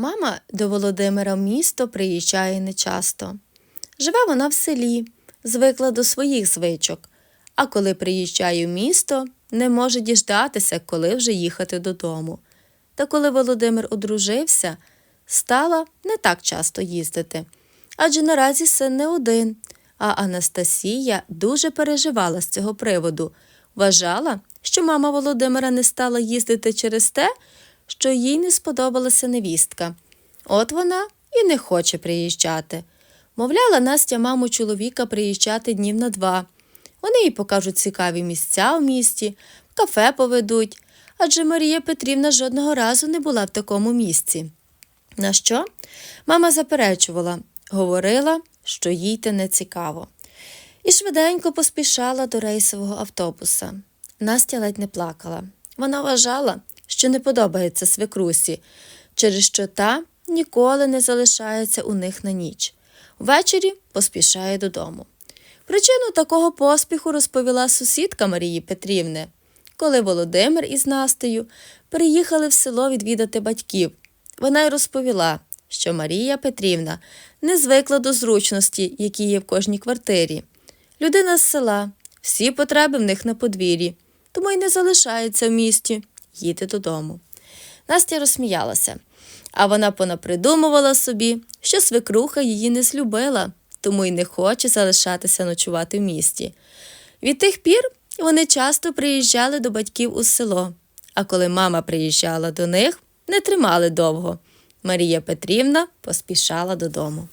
Мама до Володимира в місто приїжджає нечасто. Живе вона в селі, звикла до своїх звичок, а коли приїжджає в місто, не може діждатися, коли вже їхати додому. Та коли Володимир одружився, стала не так часто їздити. Адже наразі син не один, а Анастасія дуже переживала з цього приводу. Вважала, що мама Володимира не стала їздити через те, що їй не сподобалася невістка. От вона і не хоче приїжджати. Мовляла Настя маму чоловіка приїжджати днів на два. Вони їй покажуть цікаві місця в місті, кафе поведуть, адже Марія Петрівна жодного разу не була в такому місці. На що? Мама заперечувала, говорила, що їй те не цікаво. І швиденько поспішала до рейсового автобуса. Настя ледь не плакала. Вона вважала, що не подобається свекрусі, через що та ніколи не залишається у них на ніч. Ввечері поспішає додому. Причину такого поспіху розповіла сусідка Марії Петрівни. Коли Володимир із Настею приїхали в село відвідати батьків, вона й розповіла, що Марія Петрівна не звикла до зручності, які є в кожній квартирі. Людина з села, всі потреби в них на подвір'ї, тому й не залишається в місті, їде додому. Настя розсміялася, а вона понапридумувала собі, що свекруха її не злюбила, тому й не хоче залишатися ночувати в місті. Від тих пір вони часто приїжджали до батьків у село, а коли мама приїжджала до них, не тримали довго. Марія Петрівна поспішала додому.